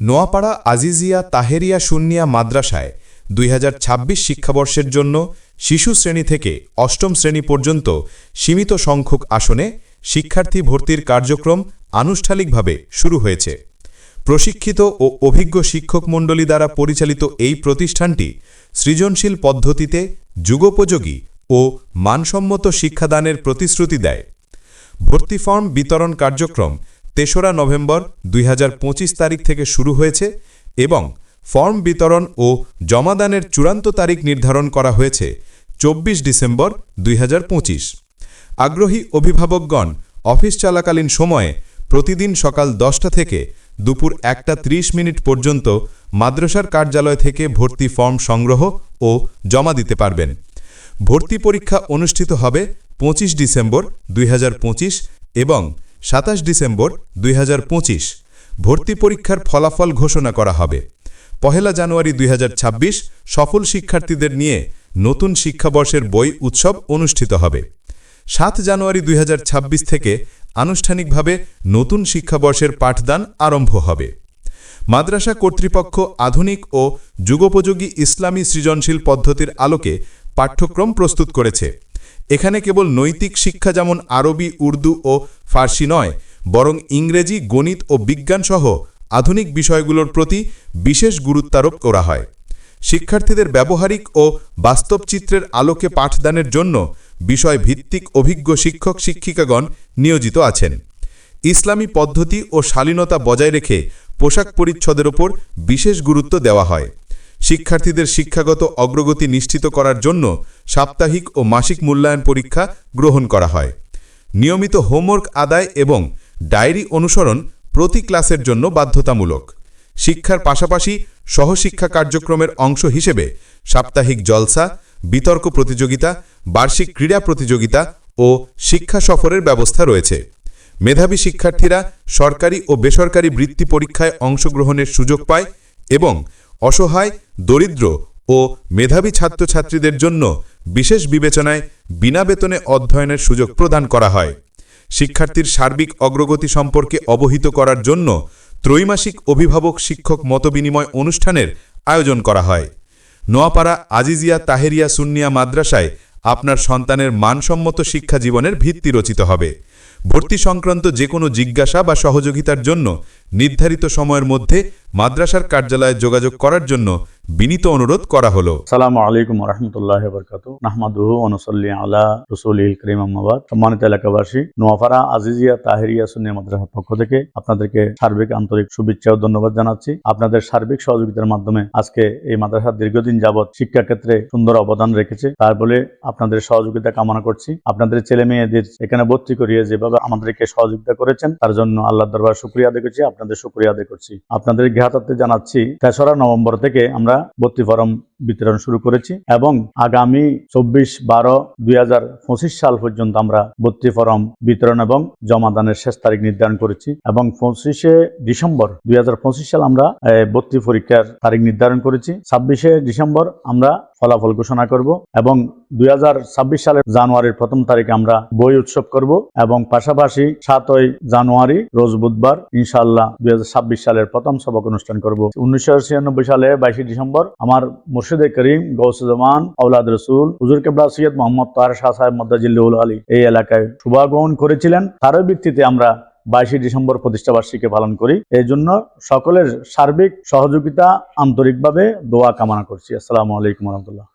নোয়াপাড়া আজিজিয়া তাহেরিয়া সুন্নিয়া মাদ্রাসায় দুই হাজার ছাব্বিশ শিক্ষাবর্ষের জন্য শিশু শ্রেণি থেকে অষ্টম শ্রেণি পর্যন্ত সীমিত সংখ্যক আসনে শিক্ষার্থী ভর্তির কার্যক্রম আনুষ্ঠানিকভাবে শুরু হয়েছে। প্রশিক্ষিত ও অভিজ্ঞ শিক্ষকমণ্ডলী দ্বারা পরিচালিত এই প্রতিষ্ঠানটি সৃজনশীল পদ্ধতিতে যুগোপযোগী ও মানসম্মত শিক্ষাদানের প্রতিশ্রুতি দেয়। ভর্তি ফর্ম বিতরণ কার্যক্রম তেসরা নভেম্বর দুই হাজার পঁচিশ তারিখ থেকে শুরু হয়েছে এবং ফর্ম বিতরণ ও জমাদানের চূড়ান্ত তারিখ নির্ধারণ করা হয়েছে চব্বিশ ডিসেম্বর দুই হাজার পঁচিশ। আগ্রহী অভিভাবকগণ অফিস চলাকালীন সময়ে প্রতিদিন সকাল দশটা থেকে দুপুর একটা ত্রিশ মিনিট পর্যন্ত মাদ্রাসার কার্যালয় থেকে ভর্তি ফর্ম সংগ্রহ ও জমা দিতে পারবেন। ভর্তি পরীক্ষা অনুষ্ঠিত হবে পঁচিশ ডিসেম্বর দুই হাজার পঁচিশ এবং সাতাশ ডিসেম্বর দুই হাজার পঁচিশ ভর্তি পরীক্ষার ফলাফল ঘোষণা করা হবে। পহেলা জানুয়ারি দুই হাজার ছাব্বিশ সফল শিক্ষার্থীদের নিয়ে নতুন শিক্ষাবর্ষের বই উৎসব অনুষ্ঠিত হবে। সাত জানুয়ারি দুই হাজার ছাব্বিশ থেকে আনুষ্ঠানিকভাবে নতুন শিক্ষাবর্ষের পাঠদান আরম্ভ হবে। মাদ্রাসা কর্তৃপক্ষ আধুনিক ও যুগোপযোগী ইসলামী সৃজনশীল পদ্ধতির আলোকে পাঠ্যক্রম প্রস্তুত করেছে। এখানে কেবল নৈতিক শিক্ষা যেমন আরবি, উর্দু ও ফার্সি নয়, বরং ইংরেজি, গণিত ও বিজ্ঞানসহ আধুনিক বিষয়গুলোর প্রতি বিশেষ গুরুত্বারোপ করা হয়। শিক্ষার্থীদের ব্যবহারিক ও বাস্তব চিত্রের আলোকে পাঠদানের জন্য বিষয় ভিত্তিক অভিজ্ঞ শিক্ষক শিক্ষিকাগণ নিয়োজিত আছেন। ইসলামী পদ্ধতি ও শালীনতা বজায় রেখে পোশাক পরিচ্ছদের ওপর বিশেষ গুরুত্ব দেওয়া হয়। শিক্ষার্থীদের শিক্ষাগত অগ্রগতি নিশ্চিত করার জন্য সাপ্তাহিক ও মাসিক মূল্যায়ন পরীক্ষা গ্রহণ করা হয়। নিয়মিত হোমওয়ার্ক আদায় এবং ডায়েরি অনুসরণ প্রতি ক্লাসের জন্য বাধ্যতামূলক। শিক্ষার পাশাপাশি সহশিক্ষা কার্যক্রমের অংশ হিসেবে সাপ্তাহিক জলসা, বিতর্ক প্রতিযোগিতা, বার্ষিক ক্রীড়া প্রতিযোগিতা ও শিক্ষা সফরের ব্যবস্থা রয়েছে। মেধাবী শিক্ষার্থীরা সরকারি ও বেসরকারি বৃত্তি পরীক্ষায় অংশগ্রহণের সুযোগ পায় এবং অসহায়, দরিদ্র ও মেধাবী ছাত্রছাত্রীদের জন্য বিশেষ বিবেচনায় বিনা বেতনে অধ্যয়নের সুযোগ প্রদান করা হয়। শিক্ষার্থীর সার্বিক অগ্রগতি সম্পর্কে অবহিত করার জন্য ত্রৈমাসিক অভিভাবক শিক্ষক মতবিনিময় অনুষ্ঠানের আয়োজন করা হয়। নোয়াপাড়া আজিজিয়া তাহেরিয়া সুন্নিয়া মাদ্রাসায় আপনার সন্তানের মানসম্মত শিক্ষা জীবনের ভিত্তি রচিত হবে। ভর্তি সংক্রান্ত যে কোনো জিজ্ঞাসা বা সহযোগিতার জন্য নির্ধারিত সময়ের মধ্যে মাদ্রাসার কার্যালয়ে যোগাযোগ করার জন্য বিনীত অনুরোধ করা হলো। সালামু আলাইকুম রহমতুল্লাহ বরকাত নাহমাদুহু অনুসল্লি আলা রসুল করিম আহমাবাদ সম্মানিত এলাকাবাসী নোয়াফারা আজিজিয়া তাহেরিয়া সুনিয়া মাদ্রাসার পক্ষ থেকে আপনাদেরকে সার্বিক আন্তরিক শুভেচ্ছা ও ধন্যবাদ জানাচ্ছি। আপনাদের সার্বিক সহযোগিতার মাধ্যমে আজকে এই মাদ্রাসা দীর্ঘদিন যাবৎ শিক্ষা ক্ষেত্রে সুন্দর অবদান রেখেছে। তার বলে আপনাদের সহযোগিতা কামনা করছি। আপনাদের ছেলে মেয়েদের এখানে ভর্তি করিয়ে যেভাবে আমাদেরকে সহযোগিতা করেছেন, তার জন্য আল্লাহ দরবার শুক্রিয়া আদায় করছি। আপনাদের শুক্রিয়া আদায় করছি। আপনাদের জ্ঞাতার্থে জানাচ্ছি তেসরা নভেম্বর থেকে আমরা ভর্তি ফরম বিতরণ শুরু করেছি এবং আগামী চব্বিশ বারো দুই সাল পর্যন্ত আমরা ভর্তি ফরম বিতরণ এবং জমাদানের শেষ তারিখ নির্ধারণ করেছি এবং পঁচিশে ডিসেম্বর দুই সাল আমরা ভর্তি পরীক্ষার তারিখ নির্ধারণ করেছি। ছাব্বিশে ডিসেম্বর আমরা ফলাফল ঘোষণা করব এবং দুই হাজার ছাব্বিশ সালের জানুয়ারির প্রথম তারিখে আমরা বই উৎসব করব এবং পাশাপাশি সাতই জানুয়ারি রোজ বুধবার ইনশাল্লাহ দুই হাজার ছাব্বিশ সালের প্রথম সবক অনুষ্ঠান করব। উনিশশো ছিয়ানব্বই সালে বাইশে ডিসেম্বর আমার মুর্শিদে করিম গৌসুজ্জামান আউলাদ রসুল, হুজুর কেবলা সৈয়দ মোহাম্মদ তার শাহ সাহেব মদ্দাজিল্লুল আলী এই এলাকায় শুভাগ্রহণ করেছিলেন। তারও ভিত্তিতে আমরা বাইশে ডিসেম্বর প্রতিষ্ঠাবার্ষিকী পালন করি। এই জন্য সকলের সার্বিক সহযোগিতা, আন্তরিকভাবে দোয়া কামনা করছি। আসসালামু আলাইকুম রহমতুল্লাহ।